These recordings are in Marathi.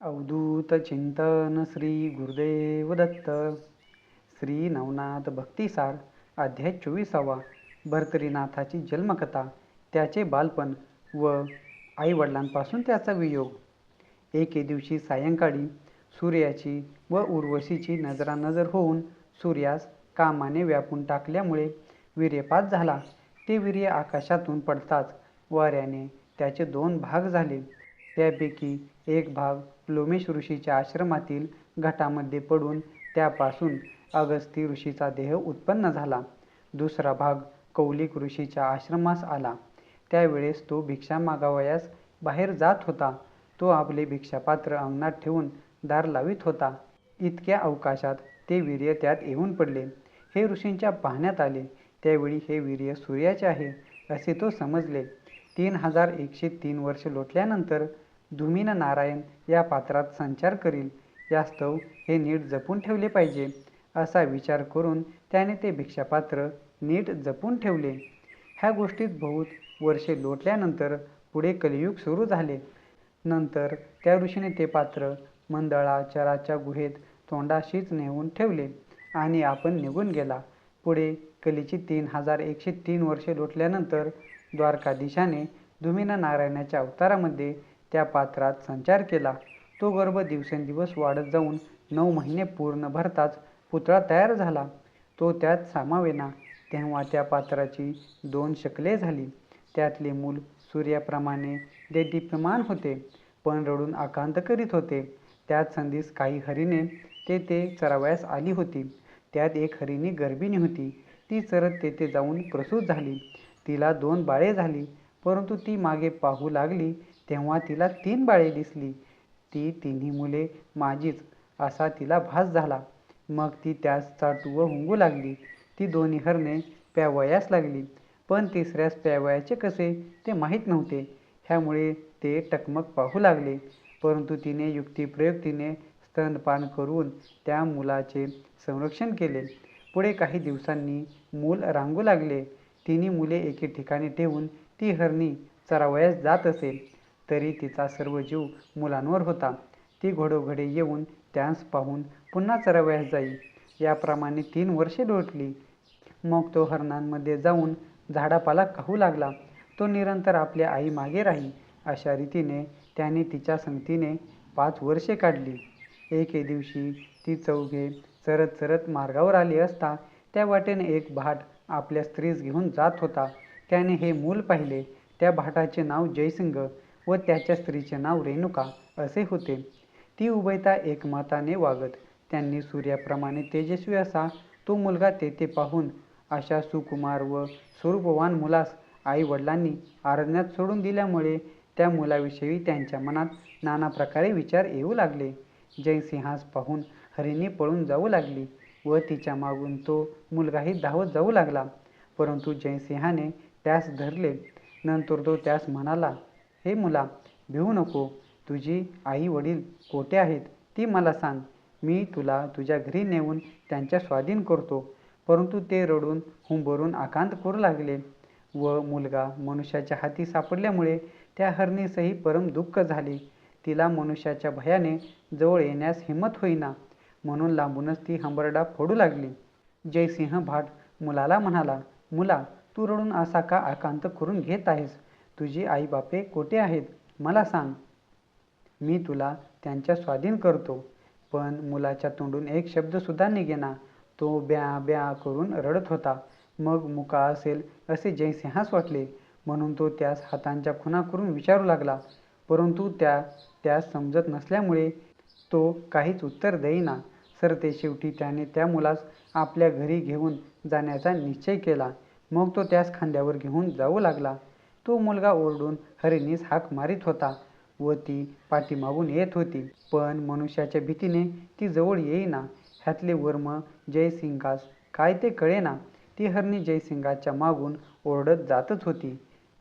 अवधूत चिंतन श्री गुरुदेव दत्त. श्री नवनाथ भक्तिसार अध्याय चोवीसावा भर्तरीनाथाची जन्मकथा त्याचे बालपण व आईवडिलांपासून त्याचा वियोग. एके दिवशी सायंकाळी सूर्याची व उर्वशीची नजरानजर होऊन सूर्यास कामाने व्यापून टाकल्यामुळे वीर्यपात झाला. ते वीर्य आकाशातून पडताच वाऱ्याने त्याचे दोन भाग झाले. त्यापैकी एक भाग लोमेश ऋषीच्या आश्रमातील घटामध्ये पडून त्यापासून अगस्ती ऋषीचा देह उत्पन्न झाला. दुसरा भाग कौलिक ऋषीच्या आश्रमास आला. त्यावेळेस तो भिक्षा मागावयास बाहेर जात होता. तो आपले भिक्षापात्र अंगणात ठेवून दार लावित होता. इतक्या अवकाशात ते वीर्य त्यात येऊन पडले. हे ऋषींच्या पाहण्यात आले. त्यावेळी हे वीर्य सूर्याचे आहे असे तो समजले. तीन हजार एकशे तीन वर्ष लोटल्यानंतर धुमीन नारायण या पात्रात संचार करील. यास्तव हे नीट जपून ठेवले पाहिजे असा विचार करून त्याने ते भिक्षापात्र नीट जपून ठेवले. ह्या गोष्टीत बहुत वर्षे लोटल्यानंतर पुढे कलियुग सुरू झाले. नंतर त्या ऋषीने ते पात्र मंदळाचराच्या गुहेत तोंडाशीच नेऊन ठेवले आणि आपण निघून गेला. पुढे कलीची तीन हजार एकशे तीन वर्षे लोटल्यानंतर द्वारकाधीशाने धुमीन नारायणाच्या अवतारामध्ये त्या पात्रात संचार केला. तो गर्भ दिवसेंदिवस वाढत जाऊन नऊ महिने पूर्ण भरताच पुतळा तयार झाला. तो त्यात सामावेना. तेव्हा त्या पात्राची दोन शकले झाली. त्यातले मूल सूर्याप्रमाणे देदीप्यमान होते पण रडून आकांत करीत होते. त्यात संधीस काही हरिणे ते ते चरावयास आली होती. त्यात एक हरिणी गर्भिणी होती. ती चरत तेथे जाऊन प्रसूत झाली. तिला दोन बाळे झाली परंतु ती मागे पाहू लागली तेव्हा तिला तीन बाळे दिसली. ती तिन्ही मुले माझीच असा तिला भास झाला. मग ती त्यास चाटू व हुंगू लागली. ती दोन्ही हरणे प्यावयास लागली. पण तिसऱ्यास प्यावयाचे कसे ते माहीत नव्हते. ह्यामुळे ते टकमक पाहू लागले. परंतु तिने युक्तिप्रयुक्तीने स्तनपान करून त्या मुलाचे संरक्षण केले. पुढे काही दिवसांनी मूल रांगू लागले. तिन्ही मुले एके ठिकाणी ठेवून ती हरणी चरावयास जात असेल तरी तिचा सर्व जीव मुलांवर होता. ती घोडोघडे येऊन त्यांस पाहून पुन्हा चरावयास जाई. याप्रमाणे तीन वर्षे लोटली. मग तो हरणांमध्ये जाऊन झाडापाला खाऊ लागला. तो निरंतर आपल्या आई मागे राही. अशा रीतीने त्याने तिच्या संगतीने पाच वर्षे काढली. एके दिवशी ती चौघे चरत चरत मार्गावर आली असता त्या वाटेने एक भाट आपल्या स्त्रीस घेऊन जात होता. त्याने हे मूल पाहिले. त्या भाटाचे नाव जयसिंग. व त्याच्या स्त्रीचे नाव रेणुका असे होते. ती उभयता एकमताने वागत. त्यांनी सूर्याप्रमाणे तेजस्वी असा. तो मुलगा तेथे पाहून अशा सुकुमार व स्वरूपवान मुलास आई वडिलांनी आरण्यात सोडून दिल्यामुळे त्या मुलाविषयी त्यांच्या मनात नाना प्रकारे विचार येऊ लागले. जयसिंहास पाहून हरिणी पळून जाऊ लागली व तिच्या मागून तो मुलगाही धावत जाऊ लागला. परंतु जयसिंहाने त्यास धरले. नंतर तो त्यास म्हणाला हे मुला भिवू नको. तुझी आई वडील कोठे आहेत ती मला सांग. मी तुला तुझ्या घरी नेऊन त्यांच्या स्वाधीन करतो. परंतु ते रडून हुंबरून आकांत करू लागले व मुलगा मनुष्याच्या हाती सापडल्यामुळे त्या हरणीसही परम दुःख झाले. तिला मनुष्याच्या भयाने जवळ येण्यास हिंमत होईना. म्हणून लांबूनच ती हंबरडा फोडू लागली. जयसिंह भाट मुलाला म्हणाला मुला तू रडून असा का आकांत करून घेत आहेस? तुझी आईबापे कोठे आहेत? मला सांग. मी तुला त्यांच्या स्वाधीन करतो. पण मुलाच्या तोंडून एक शब्दसुद्धा निघेना. तो ब्या ब्या करून रडत होता. मग मुका असेल असे जयसिंहास वाटले. म्हणून तो त्यास हातांच्या खुणा करून विचारू लागला. परंतु त्या त्यास समजत नसल्यामुळे तो काहीच उत्तर देईना. सर ते शेवटी त्याने त्या मुलास आपल्या घरी घेऊन जाण्याचा निश्चय केला. मग तो त्यास खांद्यावर घेऊन जाऊ लागला. तो मुलगा ओरडून हरिणीस हाक मारित होता व ती पाठीमागून येत होती. पण मनुष्याच्या भीतीने ती जवळ येईना. ह्यातले वर्म जयसिंगास काय ते कळेना. ती हरणी जयसिंगाच्या मागून ओरडत जातच होती.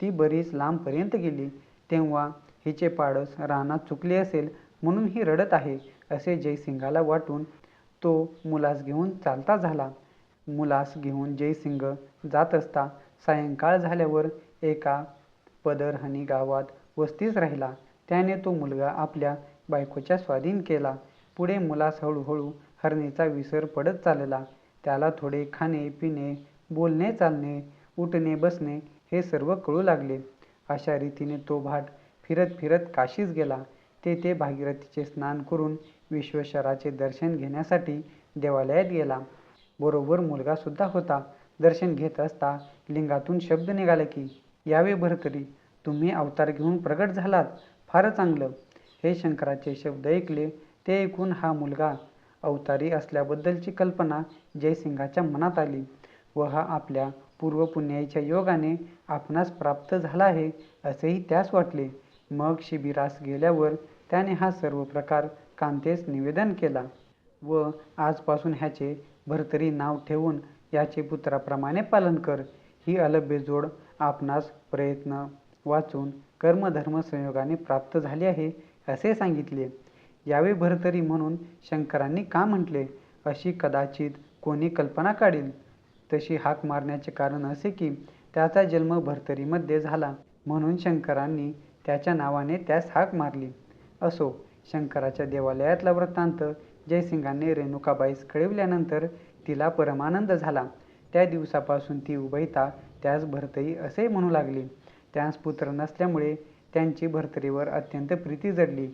ती बरीच लांबपर्यंत गेली. तेव्हा हिचे पाडस रानात चुकले असेल म्हणून ही रडत आहे असे जयसिंगाला वाटून तो मुलास घेऊन चालता झाला. मुलास घेऊन जयसिंग जात असता सायंकाळ झाल्यावर एका पदरहनी गावात वस्तीस राहिला. त्याने तो मुलगा आपल्या बायकोच्या स्वाधीन केला. पुढे मुलास हळूहळू हरणीचा विसर पडत चालला. त्याला थोडे खाणे पिणे बोलणे चालणे उठणे बसणे हे सर्व कळू लागले. अशा रीतीने तो भाट फिरत फिरत काशीस गेला. तेथे भागीरथीचे स्नान करून विश्वेश्वराचे दर्शन घेण्यासाठी देवालयात गेला. बरोबर मुलगासुद्धा होता. दर्शन घेत असता लिंगातून शब्द निघाले की यावे भरतरी तुम्ही अवतार घेऊन प्रगट झालात. फार चांगलं. हे शंकराचे शब्द ऐकले ते ऐकून हा मुलगा अवतारी असल्याबद्दलची कल्पना जयसिंगाच्या मनात आली. व हा आपल्या पूर्वपुण्याच्या योगाने आपणास प्राप्त झाला आहे असेही त्यास वाटले. मग शिबिरास गेल्यावर त्याने हा सर्व प्रकार कांतेस निवेदन केला. व आजपासून ह्याचे भरतरी नाव ठेवून याचे पुत्राप्रमाणे पालन कर. ही अलभ्य जोड आपणास प्रयत्न वाचून कर्मधर्म संयोगाने प्राप्त झाले आहे असे सांगितले. यावे भरतरी म्हणून शंकरांनी का म्हटले? अशी कदाचित कोणी कल्पना काढेल. तशी हाक मारण्याचे कारण असे की त्याचा जन्म भरतरीमध्ये झाला. म्हणून शंकरांनी त्याच्या नावाने त्यास हाक मारली. असो शंकराच्या देवालयातला वृत्तांत जयसिंगाने रेणुकाबाईस कळविल्यानंतर तिला परमानंद झाला. त्या दिवसापासून ती उभयता त्यास भरतई असे म्हणू लागली. त्यास पुत्र नसल्यामुळे त्यांची भरतरीवर अत्यंत प्रीती जडली.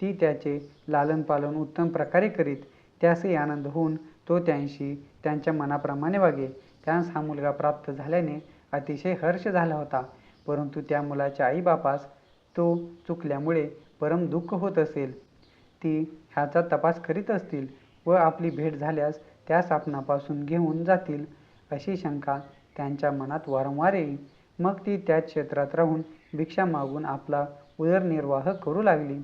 ती त्याचे लालन पालन उत्तम प्रकारे करीत त्यासही आनंद होऊन तो त्यांशी त्यांच्या मनाप्रमाणे वागे. त्यास हा मुलगा प्राप्त झाल्याने अतिशय हर्ष झाला होता. परंतु त्या मुलाच्या आईबापास तो चुकल्यामुळे परम दुःख होत असेल. ती ह्याचा तपास करीत असतील व आपली भेट झाल्यास त्यास आपणापासून घेऊन जातील अशी शंका त्यांच्या मनात वारंवार येईल. मग ती त्या क्षेत्रात राहून भिक्षा मागून आपला उदरनिर्वाह करू लागली.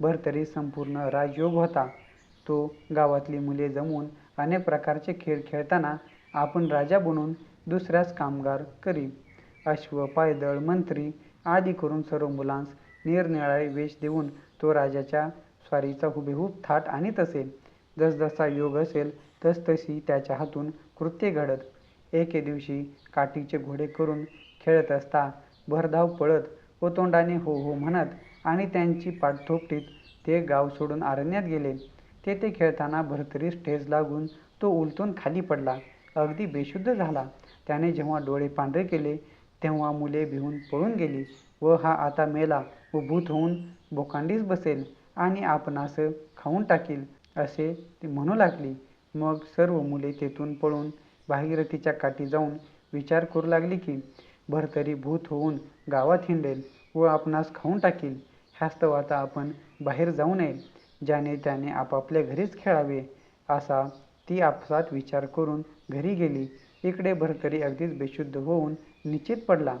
भरतरी संपूर्ण राजयोग होता. तो गावातली मुले जमून अनेक प्रकारचे खेळ खेळताना आपण राजा बनून दुसऱ्यास कामगार करी. अश्व पायदळ मंत्री आदी करून सर्व मुलांस निरनिराळे वेश देऊन तो राजाच्या स्वारीचा हुबेहूब थाट आणीत असे. जसजसा योग असेल तसतशी त्याच्या हातून कृत्य घडत एके दिवशी काठीचे घोडे करून खेळत असता भरधाव पळत व तोंडाने हो हो म्हणत आणि त्यांची पाठथोपटीत ते गाव सोडून अरण्यात गेले. तेथे खेळताना भरतरीस ठेच लागून तो उलटून खाली पडला. अगदी बेशुद्ध झाला. त्याने जेव्हा डोळे पांढरे केले तेव्हा मुले भिवून पळून गेली व हा आता मेला व भूत होऊन बोकांडीस बसेल आणि आपणास खाऊन टाकील असे ती म्हणू लागली. मग सर्व मुले तेथून पळून भागीरथीच्या काठी जाऊन विचार करू लागली की भरतरी भूत होऊन गावात हिंडेल व आपणास खाऊन टाकील. ह्यास्तव आता आपण बाहेर जाऊ नये. ज्याने त्याने आपापल्या घरीच खेळावे. असा ती आपसात विचार करून घरी गेली. इकडे भरतरी अगदीच बेशुद्ध होऊन निश्चित पडला.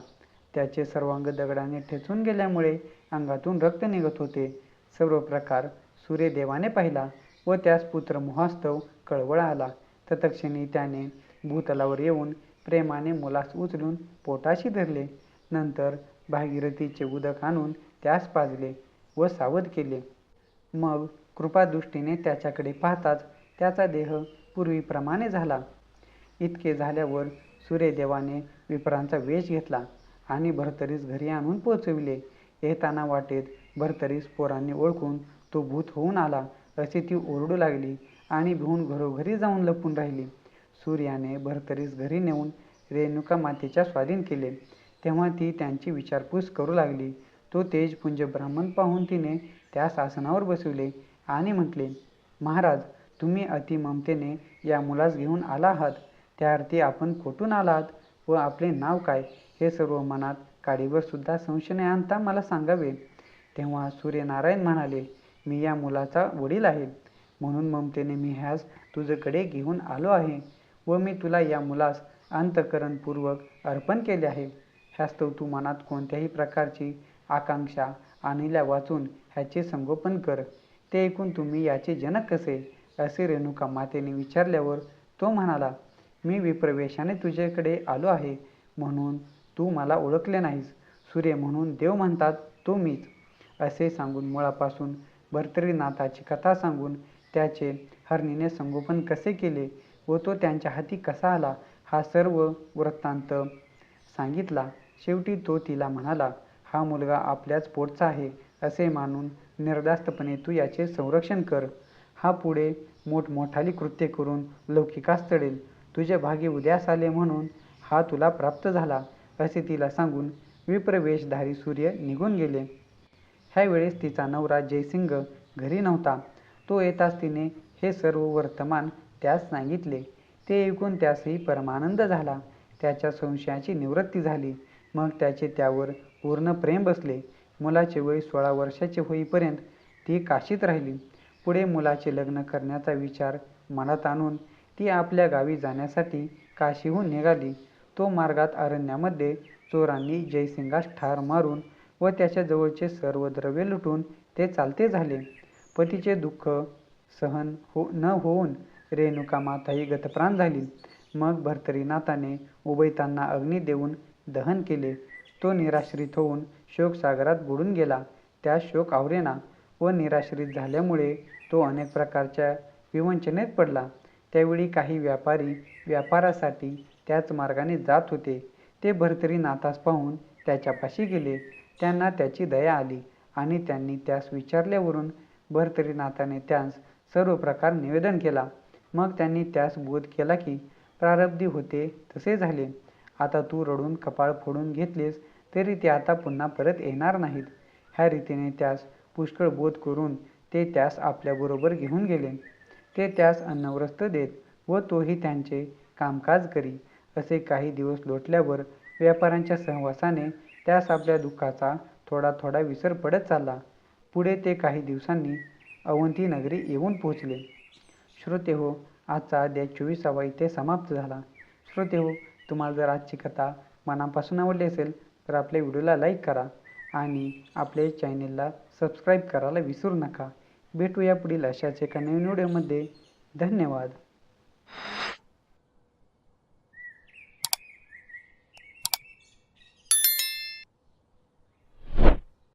त्याचे सर्वांग दगडाने ठेचून गेल्यामुळे अंगातून रक्त निघत होते. सर्व प्रकार सूर्यदेवाने पाहिला व त्यास पुत्र मोहास्तव कळवळ आला. तत्क्षणी त्याने भूतलावर येऊन प्रेमाने मुलास उचलून पोटाशी धरले. नंतर भागीरथीचे उदक आणून त्यास पाजले व सावध केले. मग कृपादृष्टीने त्याच्याकडे पाहताच त्याचा देह पूर्वीप्रमाणे झाला. इतके झाल्यावर सूर्यदेवाने विप्रांचा वेश घेतला आणि भरतरीस घरी आणून पोचविले. येताना वाटेत भरतरीस पोरांनी ओळखून तो भूत होऊन आला. असे ती ओरडू लागली आणि भिवून घरोघरी जाऊन लपून राहिली. सूर्याने भरतरीस घरी नेऊन रेणुका मातेच्या स्वाधीन केले. तेव्हा ती त्यांची विचारपूस करू लागली. तो तेजपुंज ब्राह्मण पाहून तिने त्यास आसनावर बसविले आणि म्हटले महाराज तुम्ही अतिममतेने या मुलास घेऊन आला आहात. त्या अर्थी आपण कोठून आलात व आपले नाव काय? हे सर्व मनात काडीवर सुद्धा संशय आणता मला सांगावे तेव्हा सूर्यनारायण म्हणाले मी या मुलाचा वडील आहे. म्हणून ममतेने मी ह्यास तुझ्याकडे घेऊन आलो आहे. व मी तुला या मुलास अंतकरणपूर्वक अर्पण केले आहे. ह्यास्तव तू मनात कोणत्याही प्रकारची आकांक्षा आणल्या वाचून ह्याचे संगोपन कर. ते ऐकून तुम्ही याचे जनक कसे? असे रेणुका मातेने विचारल्यावर तो म्हणाला मी विप्रवेशाने तुझ्याकडे आलो आहे. म्हणून तू मला ओळखले नाहीस. सूर्य म्हणून देव म्हणतात तो मीच असे सांगून मुळापासून भर्तरीनाथाची कथा सांगून त्याचे हरणीने संगोपन कसे केले? व तो त्यांच्या हाती कसा आला हा सर्व वृत्तांत सांगितला. शेवटी तो तिला म्हणाला हा मुलगा आपल्याच पोटचा आहे असे मानून निर्धास्तपणे तू याचे संरक्षण कर. हा पुढे मोठमोठाली कृत्य करून लौकिकास चढेल तुझे भागी उद्यास आले म्हणून हा तुला प्राप्त झाला असे तिला सांगून विप्रवेशधारी सूर्य निघून गेले. ह्या वेळेस तिचा नवरा जयसिंग घरी नव्हता. तो येताच तिने हे सर्व वर्तमान त्यास सांगितले. ते ऐकून त्यासही परमानंद झाला. त्याच्या संशयाची निवृत्ती झाली. मग त्याचे त्यावर पूर्ण प्रेम बसले. मुलाचे वय सोळा वर्षाचे होईपर्यंत ती काशीत राहिली. पुढे मुलाचे लग्न करण्याचा विचार मनात आणून ती आपल्या गावी जाण्यासाठी काशीहून निघाली. तो मार्गात अरण्यामध्ये चोरांनी जयसिंगास ठार मारून व त्याच्या जवळचे सर्व द्रव्य लुटून ते चालते झाले. पतीचे दुःख सहन हो न होऊन रेणुका माताही गतप्राण झाली. मग भर्तरीनाथाने उभयतांना अग्नी देऊन दहन केले. तो निराश्रित होऊन शोकसागरात बुडून गेला. त्या शोक आवरेना व निराश्रित झाल्यामुळे तो अनेक प्रकारच्या विवंचनेत पडला. त्यावेळी काही व्यापारी व्यापारासाठी त्याच मार्गाने जात होते. ते भर्तरीनाथास पाहून त्याच्यापाशी गेले. त्यांना त्याची दया आली आणि त्यांनी त्यास विचारल्यावरून भर्तरीनाथाने त्यास सर्व प्रकार निवेदन केला. मग त्यांनी त्यास बोध केला की प्रारब्धी होते तसे झाले. आता तू रडून कपाळ फोडून घेतलेस तरी ते आता पुन्हा परत येणार नाहीत. ह्या रीतीने त्यास पुष्कळ बोध करून ते त्यास आपल्याबरोबर घेऊन गेले. ते त्यास अन्नव्रस्त देत व तोही त्यांचे कामकाज करी. असे काही दिवस लोटल्यावर व्यापाऱ्यांच्या सहवासाने त्यास आपल्या दुःखाचा थोडा थोडा विसर पडत चालला. पुढे ते काही दिवसांनी अवंती नगरी येऊन पोहोचले. श्रोते हो आजचा अध्याय चोवीसावा इथे समाप्त झाला. श्रोते हो तुम्हाला जर आजची कथा मनापासून आवडली असेल तर आपल्या व्हिडिओला लाईक करा आणि आपल्या चॅनेलला सबस्क्राईब करायला विसरू नका. भेटूया पुढील अशाच एका नवीन व्हिडिओमध्ये. धन्यवाद.